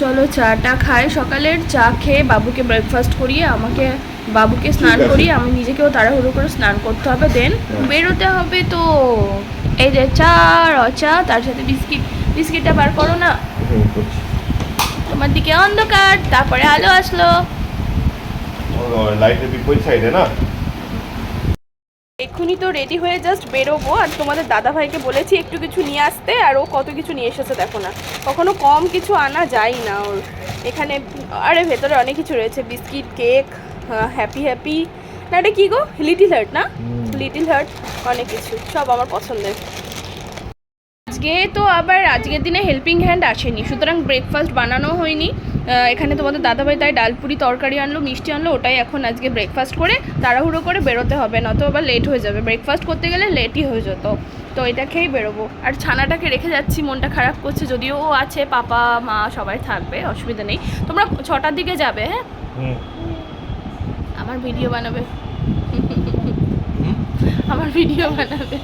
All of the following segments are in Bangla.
চলো চাটা খাই। সকালের চা খেয়ে বাবুকে ব্রেকফাস্ট করিয়ে আমাকে বাবুকে স্নান। করিয়ে আমি নিজেকেও তাড়াহুড়ো করে স্নান করতে হবে। দেন হ্যাঁ। বেরোতে হবে তো। এই যে চা রচা তার সাথে বিস্কিট বিস্কিটটা বার করো না। তোমার দিকে অন্ধকার তারপরে আলো আসলো। লাইটের বিপরীত সাইডে না? এক্ষুনি তো রেডি হয়ে জাস্ট বেরোবো আর তোমাদের দাদা ভাইকে বলেছি একটু কিছু নিয়ে আসতে আর ও কত কিছু নিয়ে এসেছে দেখো না। কখনো কম কিছু আনা যায় না ওর। এখানে আরে ভেতরে অনেক কিছু রয়েছে বিস্কিট কেক হ্যাপি হ্যাপি না এটা কী গো? লিটিল হার্ট না? লিটিল হার্ট অনেক কিছু সব আমার পছন্দের। আজকে তো আবার আজকের দিনে হেল্পিং হ্যান্ড আসেনি সুতরাং ব্রেকফাস্ট বানানো হয়নি। এখানে তোমাদের দাদাভাই তাই ডালপুরি তরকারি আনলো মিষ্টি আনলো ওটাই এখন আজকে ব্রেকফাস্ট করে তাড়াহুড়ো করে বেরোতে হবে না তো আবার লেট হয়ে যাবে। ব্রেকফাস্ট করতে গেলে লেটই হয়ে যেত তো এটা খেয়েই বেরোবো। আর ছানাটাকে রেখে যাচ্ছি মনটা খারাপ করছে যদিও ও আছে পাপা মা সবাই থাকবে অসুবিধা নেই। তোমরা ছটার দিকে যাবে হ্যাঁ। আমার ভিডিও বানাবে। আমার ভিডিও বানাবে।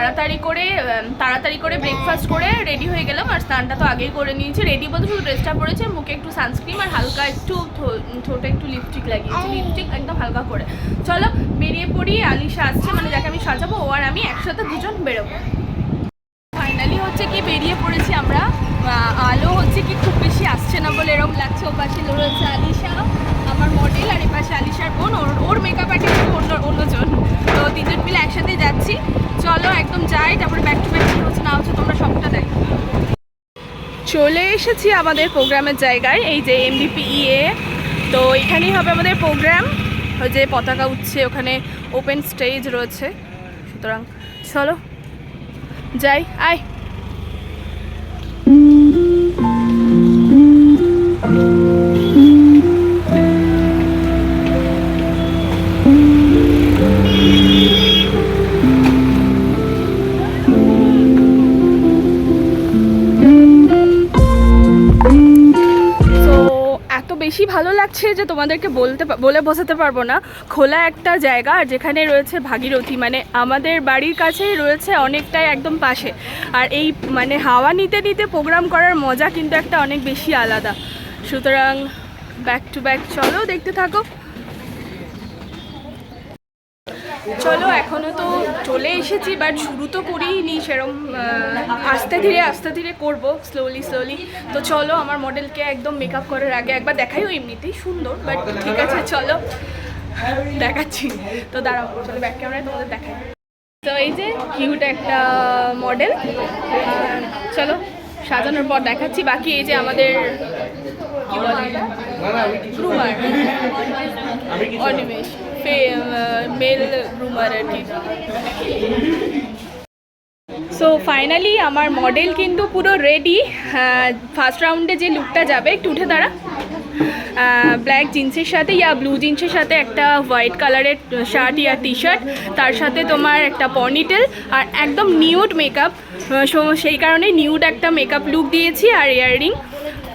তাড়াতাড়ি করে তাড়াতাড়ি করে ব্রেকফাস্ট করে রেডি হয়ে গেলাম। আর স্নানটা তো আগেই করে নিয়েছি। রেডি বলতে শুধু ড্রেসটা পরেছে মুখে একটু সানস্ক্রিন আর হালকা একটু ঠোঁটে একটু লিপস্টিক লাগিয়েছি। লিপস্টিক একদম হালকা করে। চলো বেরিয়ে পড়ি আলিশা আসছে মানে যাকে আমি সাজাবো ও আর আমি একসাথে দুজন বেরোবো। ফাইনালি হচ্ছে কি বেরিয়ে পড়েছি আমরা। আলো হচ্ছে কি খুব বেশি আসছে না বলে এরকম লাগছে। ও পাশে রয়েছে আলিশা আমার মডেল আর এপাশে আলিশার বোন। ওর ওর মেকআপ আর্টিস্ট অন্য অন্যজন তো তিনজন মিলে একসাথে যাচ্ছি চলো একদম যাই, তারপরে ব্যাক টু ব্যাক হচ্ছে না হচ্ছে তোমরা সবটা দেখো। চলে এসেছি আমাদের প্রোগ্রামের জায়গায়, এই যে এমবিপি ইএ তো এখানেই হবে আমাদের প্রোগ্রাম, ওই যে পতাকা উঠছে, ওখানে ওপেন স্টেজ রয়েছে। সুতরাং চলো, যাই, আয়। তো বেশি ভালো লাগছে যে তোমাদেরকে বলতে বলে বোঝাতে পারব না। খোলা একটা জায়গা আর যেখানে রয়েছে ভাগীরথী মানে আমাদের বাড়ির কাছেই রয়েছে অনেকটাই একদম পাশে। আর এই মানে হাওয়া নিতে নিতে প্রোগ্রাম করার মজা কিন্তু একটা অনেক বেশি আলাদা। সুতরাং ব্যাক টু ব্যাক চলো দেখতে থাকো। চলো এখনও তো চলে এসেছি বাট শুরু তো করিনি সেরম আস্তে ধীরে আস্তে ধীরে করব স্লোলি স্লোলি তো চলো আমার মডেলকে একদম মেকআপ করার আগে একবার দেখাইও এমনিতেই সুন্দর বাট ঠিক আছে চলো। দেখাচ্ছি। তো দাঁড়াও চলো ব্যাক ক্যামেরায় তোমাদের দেখাই। তো এই যে কিউট একটা মডেল চলো সাজানোর পর দেখাচ্ছি। বাকি এই যে আমাদের কি বলে গ্রুমার অনিমেষ মেল আর কি সো ফাইনালি আমার মডেল কিন্তু পুরো রেডি ফার্স্ট রাউন্ডে যে লুকটা যাবে, একটু উঠে দাঁড়া। ব্ল্যাক জিন্সের সাথে ইয়া ব্লু জিন্সের সাথে একটা হোয়াইট কালারের শার্ট ইয়া টি শার্ট তার সাথে তোমার একটা পনিটেল আর একদম নিউড মেকআপ সেই কারণে নিউড একটা মেকআপ লুক দিয়েছি আর ইয়াররিং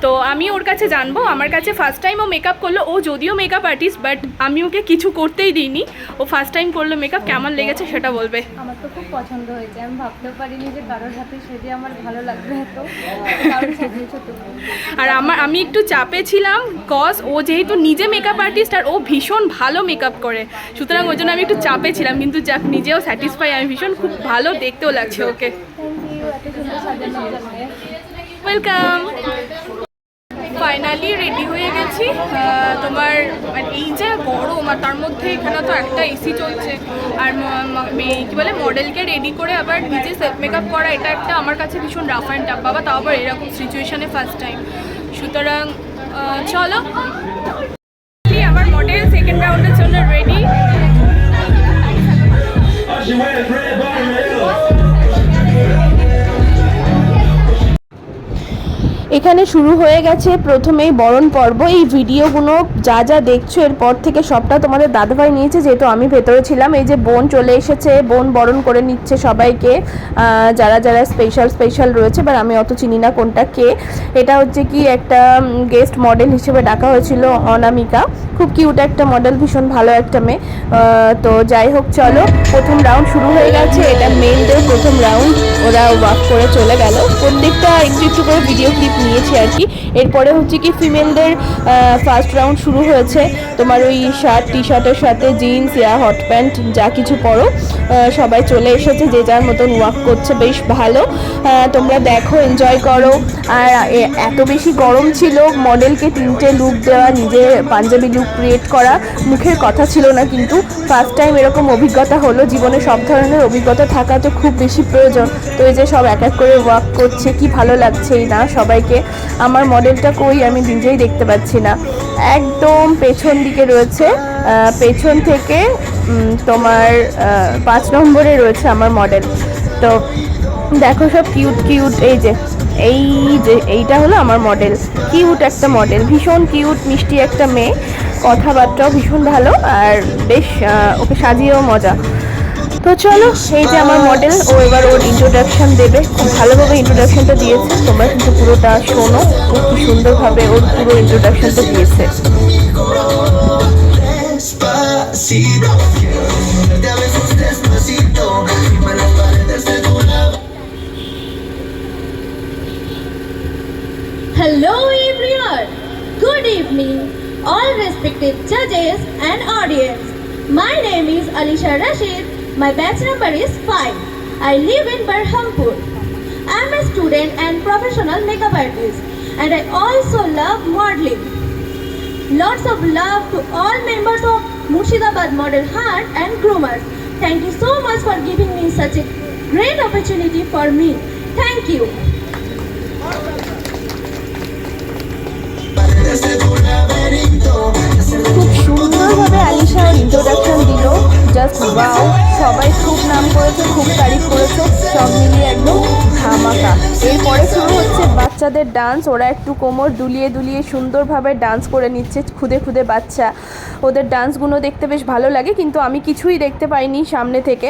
তো আমি ওর কাছে জানব আমার কাছে ফার্স্ট টাইম ও মেকআপ করল ও যদিও মেকআপ আর্টিস্ট বাট আমি ওকে কিছু করতেই দিইনি। ও ফার্স্ট টাইম করল মেকআপ কেমন লেগেছে সেটা বলবে? আমার তো খুব পছন্দ হয়েছে আমি ভাবতেও পারিনি যে কারোর হাতে সেজে আমার ভালো লাগবে এত আর আমার আমি একটু চাপে ছিলাম কজ ও যেহেতু নিজে মেকআপ আর্টিস্ট আর ও ভীষণ ভালো মেকআপ করে। সুতরাং ওই জন্য আমি একটু চাপে ছিলাম কিন্তু যাক নিজেও স্যাটিসফাই আমি ভীষণ খুব ভালো দেখতেও লাগছে ওকে। ওয়েলকাম ফাইনালি রেডি হয়ে গেছি। তোমার মানে এই যে গরম, আর তার মধ্যে এখানে তো একটা এসি চলছে। আর কী বলে মডেলকে রেডি করে আবার নিজে সেলফ মেকআপ করা, এটা একটা আমার কাছে ভীষণ রাফ অ্যান্ড টাফ বাবা, তাও আবার এরকম সিচুয়েশানে ফার্স্ট টাইম সুতরাং চলো। আমার মডেল সেকেন্ড রাউন্ডের জন্য রেডি এখানে শুরু হয়ে গেছে প্রথমেই বরণ পর্ব। এই ভিডিওগুলো যা যা দেখছ, এরপর থেকে সবটা তোমাদের দাদাভাই নিয়েছে, যেহেতু আমি ভেতরে ছিলাম। এই যে বোন চলে এসেছে, বোন বরণ করে নিচ্ছে সবাইকে। যারা যারা স্পেশাল স্পেশাল রয়েছে বাট আমি অত চিনি না কোনটা কে। এটা হচ্ছে কি একটা গেস্ট মডেল হিসেবে ডাকা হয়েছিল অনামিকা। খুব কিউট একটা মডেল ভীষণ ভালো একটা মেয়ে। তো যাই হোক, চলো, প্রথম রাউন্ড শুরু হয়ে গেছে। এটা মেনদের প্রথম রাউন্ড ওরা ওয়াক করে চলে গেল। প্রত্যেকটা একটু একটু করে ভিডিও ক্লিপ নিয়েছি আর কি। এরপরে হচ্ছে কি ফিমেলদের ফার্স্ট রাউন্ড শুরু হয়েছে। তোমার ওই শার্ট টি শার্টের সাথে জিন্স ইয়া হট প্যান্ট যা কিছু পরো। সবাই চলে এসেছে, যে যার মতন ওয়াক করছে, বেশ ভালো। তোমরা দেখো এনজয় করো। আর এত বেশি গরম ছিল মডেলকে তিনটে লুক দেওয়া, নিজে পাঞ্জাবি লুক ক্রিয়েট করা, মুখের কথা ছিল না কিন্তু ফার্স্ট টাইম এরকম অভিজ্ঞতা হলো। জীবনে সব ধরনের অভিজ্ঞতা থাকা তো খুব বেশি প্রয়োজন। তো এই যে সব এক এক করে ওয়াক করছে, কি ভালো লাগছেই না সবাইকে। আমার মডেলটা কই আমি নিজেই দেখতে পাচ্ছি না। একদম পেছন দিকে রয়েছে পেছন থেকে তোমার পাঁচ নম্বরে রয়েছে আমার মডেল। তো দেখো সব কিউট কিউট, এই যে এই যে, এইটা হলো আমার মডেল। কিউট একটা মডেল, ভীষণ কিউট, মিষ্টি একটা মেয়ে, কথাবার্তাও ভীষণ ভালো, আর বেশ ওকে সাজিয়েও মজা। তো চলো এই যে আমার মডেল ও এবার ওর ইন্ট্রোডাকশন দেবে খুব ভালোভাবে ইন্ট্রোডাকশনটা দিয়েছে তোমরা কিন্তু পুরোটা শোনো খুব সুন্দরভাবে ওর পুরো ইন্ট্রোডাকশনটা দিয়েছে Hello everyone! Good evening, all respected judges and audience. My name is Alisha Rashid My batch number is 5. I live in Berhampur. am a student and professional makeup artist and I also love modeling. Lots of love to all members of Murshidabad Model Heart and Groomers. Thank you so much for giving me such a great opportunity for me. Thank you. খুব সুন্দরভাবে আলিশা ইন্ট্রোডাকশন দিল জাস্ট ওয়াও সবাই খুব নাম করেছে, খুব তারিফ করেছে, সব মিলিয়ে একদম ধামাকা। এরপরে শুরু হচ্ছে বাচ্চাদের ডান্স ওরা একটু কোমর দুলিয়ে দুলিয়ে সুন্দরভাবে ডান্স করে নিচ্ছে খুদে খুদে বাচ্চা। ওদের ডান্সগুলো দেখতে বেশ ভালো লাগে, কিন্তু আমি কিছুই দেখতে পাইনি সামনে থেকে।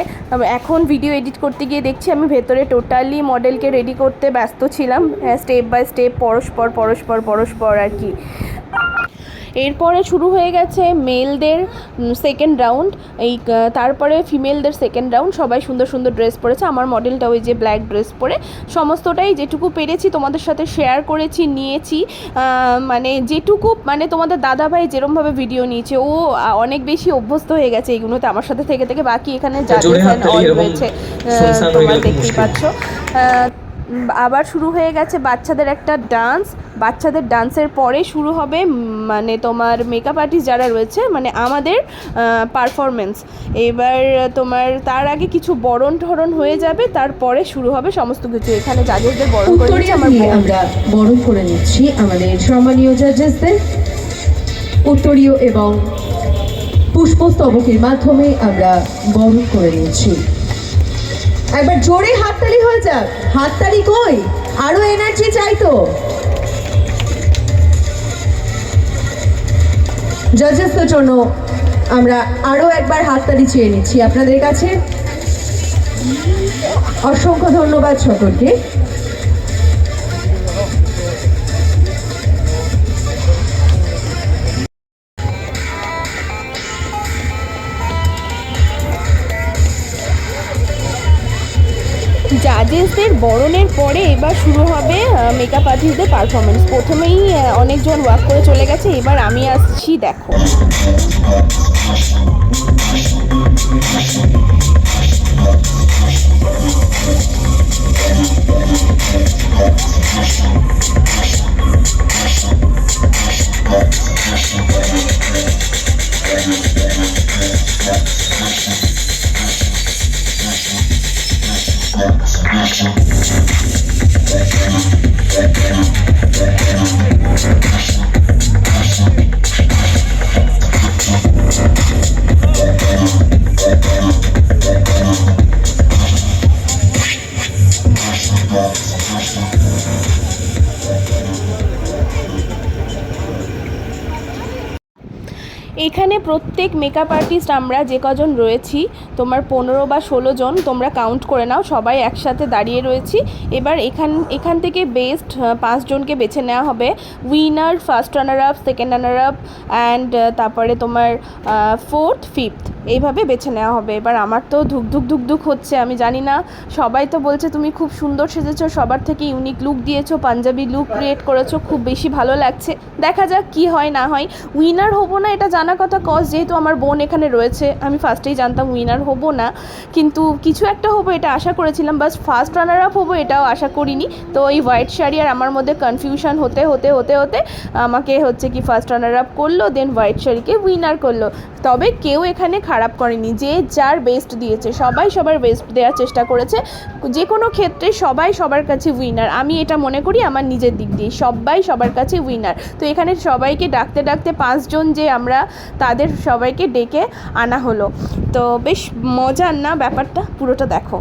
এখন ভিডিও এডিট করতে গিয়ে দেখছি আমি ভেতরে টোটালি মডেলকে রেডি করতে ব্যস্ত ছিলাম স্টেপ বাই স্টেপ পরস্পর পরস্পর পরস্পর আর কি। এরপরে শুরু হয়ে গেছে মেলদের সেকেন্ড রাউন্ড এই তারপরে ফিমেলদের সেকেন্ড রাউন্ড সবাই সুন্দর সুন্দর ড্রেস পরেছে। আমার মডেলটা ওই যে ব্ল্যাক ড্রেস পরে। সমস্তটাই যেটুকু পেরেছি তোমাদের সাথে শেয়ার করেছি নিয়েছি। মানে যেটুকু মানে তোমাদের দাদাভাই যেরমভাবে ভিডিও নিয়েছে ও অনেক বেশি অভ্যস্ত হয়ে গেছে এইগুলোতে আমার সাথে থেকে থেকে বাকি এখানে যা রয়েছে। হয়ে তোমরা দেখতেই। পাচ্ছ। আবার শুরু হয়ে গেছে বাচ্চাদের একটা ডান্স। বাচ্চাদের ডান্সের পরে শুরু হবে মানে তোমার মেকআপ আর্টিস্ট যারা রয়েছে মানে আমাদের পারফরমেন্স এবার তোমার তার আগে কিছু বরণ ঠরণ হয়ে যাবে তারপরে শুরু হবে সমস্ত কিছু। এখানে জাজেসদের বরণ করে আমার আমরা বরণ করে নিচ্ছি আমাদের সম্মানীয় জাজেসদের উত্তরীয় এবং পুষ্পস্তবকের মাধ্যমে আমরা বরণ করে নিচ্ছি। একবার জোরে হাততালি হয়ে যাক। হাততালি কই? আরও এনার্জি চাই তো। জাজেসদের জন্য আমরা আরও একবার হাততালি চেয়ে নিচ্ছি আপনাদের কাছে। অসংখ্য ধন্যবাদ সকলকে। জাজেসদের বরণের পরে এবার শুরু হবে মেকআপ আর্টিস্টদের পারফরমেন্স প্রথমেই অনেকজন ওয়াক করে চলে গেছে, এবার আমি আসছি, দেখো। Thank এখানে প্রত্যেক মেকআপ আর্টিস্ট আমরা যে কজন রয়েছি তোমার পনেরো বা ষোলো জন তোমরা কাউন্ট করে নাও, সবাই একসাথে দাঁড়িয়ে রয়েছি। এবার এখান এখান থেকে বেস্ট পাঁচজনকে বেছে নেওয়া হবে। Winner first runner up second runner up and তারপরে তোমার ফোর্থ ফিফথ এইভাবে বেছে নেওয়া হবে। এবার আমার তো ধুক ধুক ধুক ধুক হচ্ছে, আমি জানি না। সবাই তো বলছে, তুমি খুব সুন্দর সেজেছো, সবার থেকে ইউনিক লুক দিয়েছ, পাঞ্জাবি লুক ক্রিয়েট করেছ, খুব বেশি ভালো লাগছে। দেখা যাক কি হয়, না হয়। উইনার হব না, এটা জানা কথা কজ যেহেতু আমার বোন এখানে রয়েছে, আমি ফার্স্টেই জানতাম উইনার হব না। কিন্তু কিছু একটা হব, এটা আশা করেছিলাম বাস ফার্স্ট রানার আপ হব এটাও আশা করিনি। তো এই হোয়াইট শাড়ি আর আমার মধ্যে কনফিউশন হতে হতে হতে হতে আমাকে হচ্ছে কি ফার্স্ট রানার আপ করল দেন হোয়াইট শাড়িকে উইনার করল। তবে কেউ এখানে খারাপ করেনি, যে যার বেস্ট দিয়েছে, সবাই সবার বেস্ট দেওয়ার চেষ্টা করেছে। যে কোনো ক্ষেত্রে সবাই সবার কাছে উইনার আমি এটা মনে করি, আমার নিজের দিক দিয়ে সবাই সবার কাছে উইনার তো এখানে সবাইকে ডাকতে ডাকতে পাঁচজন যে আমরা, তাদের সবাইকে ডেকে আনা হলো। তো বেশ মজার না ব্যাপারটা? পুরোটা দেখো।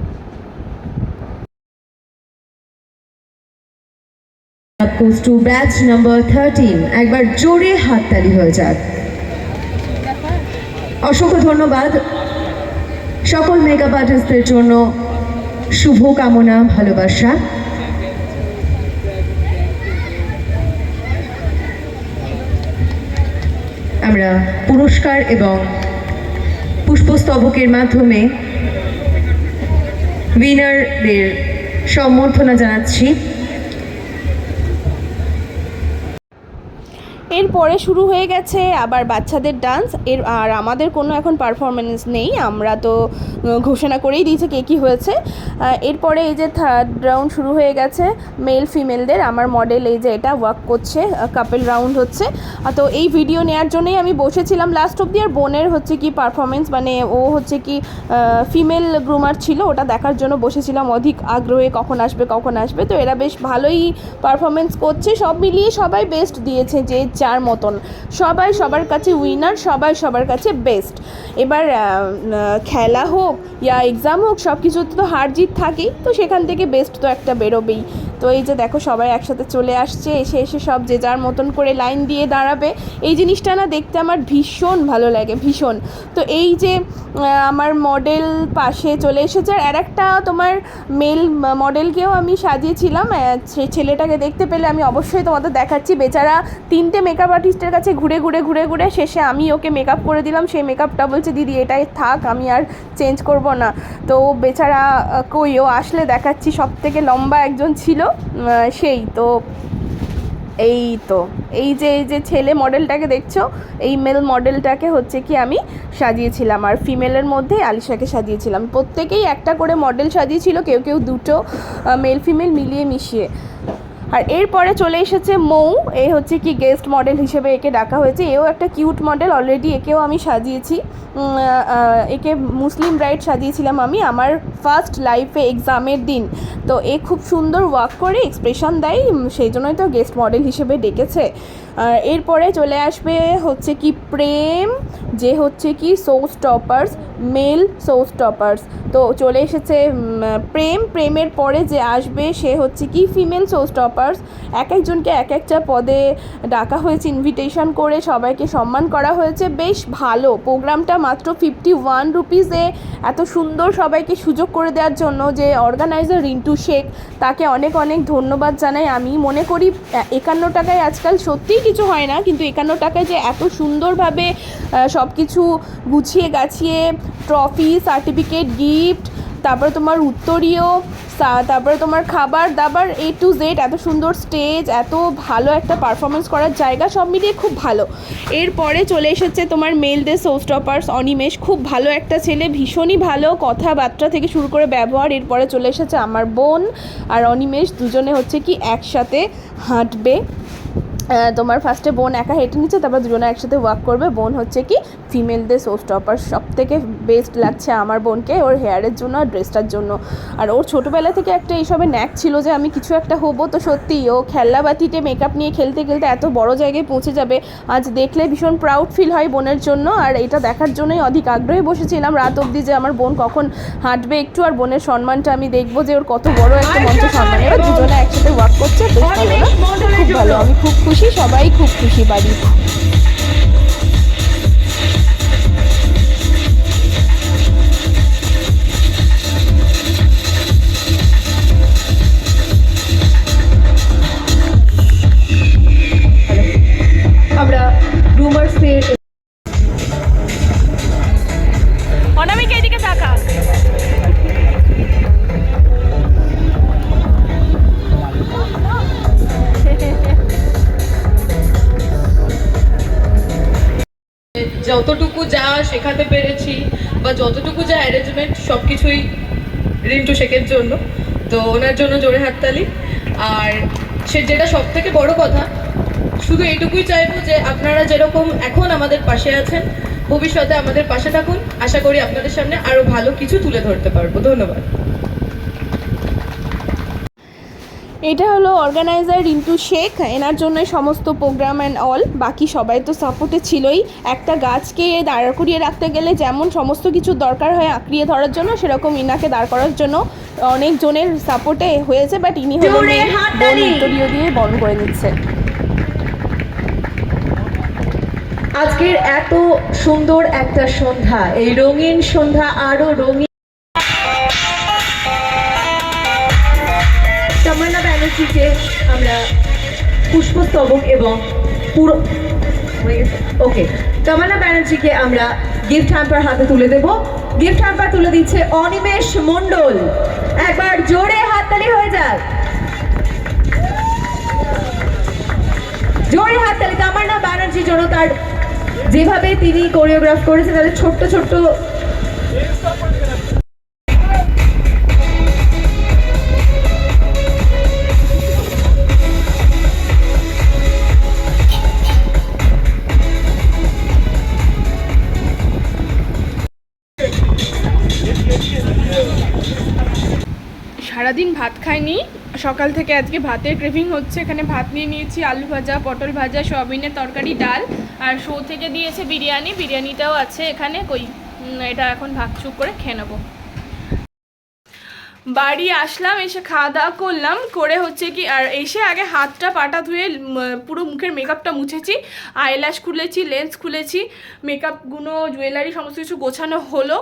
Goes to batch number 13 একবার জোরে হাততালি হয়ে যাক। অসংখ্য ধন্যবাদ। সকল মেকআপ আর্টিস্টদের জন্য শুভ কামনা ভালোবাসা। আমরা পুরস্কার এবং পুষ্পস্তবকের মাধ্যমে উইনারদের সম্বর্ধনা জানাচ্ছি। এরপরে শুরু হয়ে গেছে আবার বাচ্চাদের ডান্স এর আর আমাদের কোনো এখন পারফরমেন্স নেই। আমরা তো ঘোষণা করেই দিয়েছে কে কী হয়েছে। এরপরে এই যে থার্ড রাউন্ড শুরু হয়ে গেছে মেল ফিমেলদের আমার মডেল এই যে এটা ওয়ার্ক করছে কাপেল রাউন্ড হচ্ছে। তো এই ভিডিও নেওয়ার জন্যই আমি বসেছিলাম লাস্ট অব্দি আর বোনের হচ্ছে কি পারফরমেন্স মানে ও হচ্ছে কি ফিমেল গ্রুমার ছিল, ওটা দেখার জন্য বসেছিলাম। অধিক আগ্রহে কখন আসবে কখন আসবে। তো এরা বেশ ভালোই পারফরমেন্স করছে। সব মিলিয়ে সবাই বেস্ট দিয়েছে। যে যার মতন। সবাই সবার কাছে উইনার সবাই সবার কাছে বেস্ট এবার খেলা হোক, ইয়া এক্সাম হোক সব কিছুতে তো হার জিত থাকেই, তো সেখান থেকে বেস্ট তো একটা বেরোবেই। তো এই যে দেখো সবাই একসাথে চলে আসছে, এসে এসে সব যে যার মতন করে লাইন দিয়ে দাঁড়াবে। এই জিনিসটা না দেখতে আমার ভীষণ ভালো লাগে, ভীষণ। তো এই যে আমার মডেল পাশে চলে এসেছে, আর আর একটা তোমার মেল মডেলকেও আমি সাজিয়েছিলাম সে ছেলেটাকে দেখতে পেলে আমি অবশ্যই তোমাদের দেখাচ্ছি। বেচারা তিনটে মেকআপ আর্টিস্টের কাছে ঘুরে ঘুরে ঘুরে ঘুরে শেষে আমি ওকে মেকআপ করে দিলাম। সেই মেকআপটা বলছে, দিদি, এটাই থাক, আমি আর চেঞ্জ করব না। তো বেচারা কই, ও আসলে দেখাচ্ছি সব থেকে লম্বা একজন ছিল। সেই তো, এই তো, এই যে এই যে ছেলে মডেলটাকে দেখছ, এই মেল মডেলটাকে হচ্ছে কি আমি সাজিয়েছিলাম, আর ফিমেলের মধ্যে আলিশাকে সাজিয়েছিলাম। প্রত্যেকেই একটা করে মডেল সাজিয়েছিল, কেউ কেউ দুটো মেল ফিমেল মিলিয়ে মিশিয়ে। আর এরপরে চলে এসেছে মৌ। এ হচ্ছে কি গেস্ট মডেল হিসেবে একে ডাকা হয়েছে। এও একটা কিউট মডেল অলরেডি একেও আমি সাজিয়েছি। একে মুসলিম ব্রাইড সাজিয়েছিলাম আমি আমার ফার্স্ট লাইফে এক্সামের দিন। তো এ খুব সুন্দর ওয়াক করে এক্সপ্রেশন দেয়। সেই জন্যই তো গেস্ট মডেল হিসেবে ডেকেছে। এরপরে চলে আসবে হচ্ছে কি প্রেম, যে হচ্ছে কি show stoppers male show stoppers তো চলে এসেছে প্রেম, প্রেমের পরে যে আসবে সে হচ্ছে কি ফিমেল সো স্টপার্স এক একজনকে এক একটা পদে ডাকা হয়েছে ইনভিটেশন করে সবাইকে সম্মান করা হয়েছে। বেশ ভালো, প্রোগ্রামটা মাত্র ফিফটি ওয়ান রুপিসে এত সুন্দর সবাইকে সুযোগ করে দেওয়ার জন্য যে অর্গানাইজার রিন্টু শেখ, তাকে অনেক অনেক ধন্যবাদ জানাই। আমি মনে করি একান্ন টাকায় আজকাল সত্যিই কিছু হয় না, কিন্তু একান্ন টাকায় যে এত সুন্দরভাবে সব কিছু গুছিয়ে গাছিয়ে ট্রফি সার্টিফিকেট গিফট তারপরে তোমার উত্তরীয় তারপরে তোমার খাবার দাবার এ টু জেড এত সুন্দর স্টেজ এত ভালো একটা পারফরমেন্স করার জায়গা সব মিলিয়ে খুব ভালো। এরপরে চলে এসেছে তোমার মেলদের সোস্টপার্স অনিমেষ, খুব ভালো একটা ছেলে, ভীষণই ভালো কথাবার্তা থেকে শুরু করে ব্যবহার। এরপরে চলে এসেছে আমার বোন আর অনিমেষ, দুজনে হচ্ছে কি একসাথে হাঁটবে। তোমার ফার্স্টে বোন একা হেঁটে নিচ্ছে, তারপর দুজনে একসাথে ওয়াক করবে। বোন হচ্ছে কি ফিমেলদের শো স্টপার সব থেকে বেস্ট লাগছে আমার বোনকে ওর হেয়ারের জন্য আর ড্রেসটার জন্য। আর ওর ছোটোবেলা থেকে একটা এইসবে ন্যাক ছিল যে আমি কিছু একটা হব তো সত্যি। ও খেলনাবাতিতে মেকআপ নিয়ে খেলতে খেলতে এত বড় জায়গায় পৌঁছে যাবে। আজ দেখলে ভীষণ প্রাউড ফিল হয় বোনের জন্য। আর এটা দেখার জন্যই অধিক আগ্রহে বসেছিলাম রাত অবধি যে আমার বোন কখন হাঁটবে একটু। আর বোনের সম্মানটা আমি দেখব যে ওর কত বড় একটা মঞ্চ সম্মান। দুজনে একসাথে ওয়াক করছে খুব ভালো। আমি খুব খুশি সবাই খুব খুশি বাড়ি। শেখাতে পেরেছি বা যতটুকু যা অ্যারেঞ্জমেন্ট সব কিছুই রিন্টু শেখের জন্য। তো ওনার জন্য জোরে হাততালি। আর সে যেটা সব থেকে বড় কথা, শুধু এইটুকুই চাইব যে আপনারা যেরকম এখন আমাদের পাশে আছেন, ভবিষ্যতে আমাদের পাশে থাকুন। আশা করি আপনাদের সামনে আরও ভালো কিছু তুলে ধরতে পারব। ধন্যবাদ। এটা হলো অর্গানাইজার রিন্টু শেখ এনার জন্য সমস্ত প্রোগ্রাম অ্যান্ড অল বাকি সবাই তো সাপোর্টে ছিলই একটা গাছকে দাঁড় করিয়ে রাখতে গেলে যেমন সমস্ত কিছু দরকার হয় আঁকড়িয়ে ধরার জন্য সেরকম ইনাকে দাঁড় করার জন্য অনেক জনের সাপোর্টে হয়েছে বাট ইনি হলো। বোন উত্তরীয় দিয়ে বরণ করে নিচ্ছে আজকের এত সুন্দর একটা সন্ধ্যা এই রঙিন সন্ধ্যা আরও রঙিন তামান্না আমরা পুষ্পস্তবক এবং পুরো ওকে তামান্না ব্যানার্জিকে আমরা গিফট হ্যাম্পার হাতে তুলে দেব। গিফট হ্যাম্পার তুলে দিচ্ছে অনিমেষ মণ্ডল। একবার জোরে হাততালি হয়ে যাক। জোরে হাততালি তামান্না ব্যানার্জির জন্য তার যেভাবে তিনি কোরিওগ্রাফ করেছেন তাদের ছোট্ট ছোট্ট খাইনি। সকাল থেকে আজকে ভাতের ক্রেভিং হচ্ছে। এখানে ভাত নিয়ে নিয়েছি, আলু ভাজা, পটল ভাজা, সোয়াবিনের তরকারি, ডাল আর শো থেকে দিয়েছে বিরিয়ানি। বিরিয়ানিটাও আছে এখানে। কই এটা এখন ভাগ চুপ করে খেয়ে নেব। বাড়ি আসলাম, এসে খাওয়া দাওয়া করলাম, করে হচ্ছে কি, আর এসে আগে হাতটা পাটা ধুয়ে পুরো মুখের মেকআপটা মুছেছি আইল্যাশ খুলেছি লেন্স খুলেছি মেকআপগুলো জুয়েলারি সমস্ত কিছু গোছানো হলো,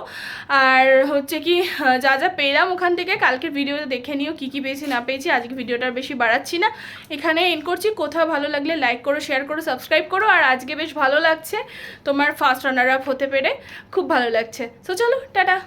আর হচ্ছে কি, যা যা পেলাম ওখান থেকে, কালকের ভিডিওতে দেখে নিও কী কী পেয়েছি, না পেয়েছি, আজকে ভিডিওটা বেশি বাড়াচ্ছি না। এখানে এন্ড করছি, কোথাও ভালো লাগলে লাইক করো শেয়ার করো সাবস্ক্রাইব করো, আর আজকে বেশ ভালো লাগছে তোমার ফার্স্ট রানার আপ হতে পেরে, খুব ভালো লাগছে। সো চলো, টাটা!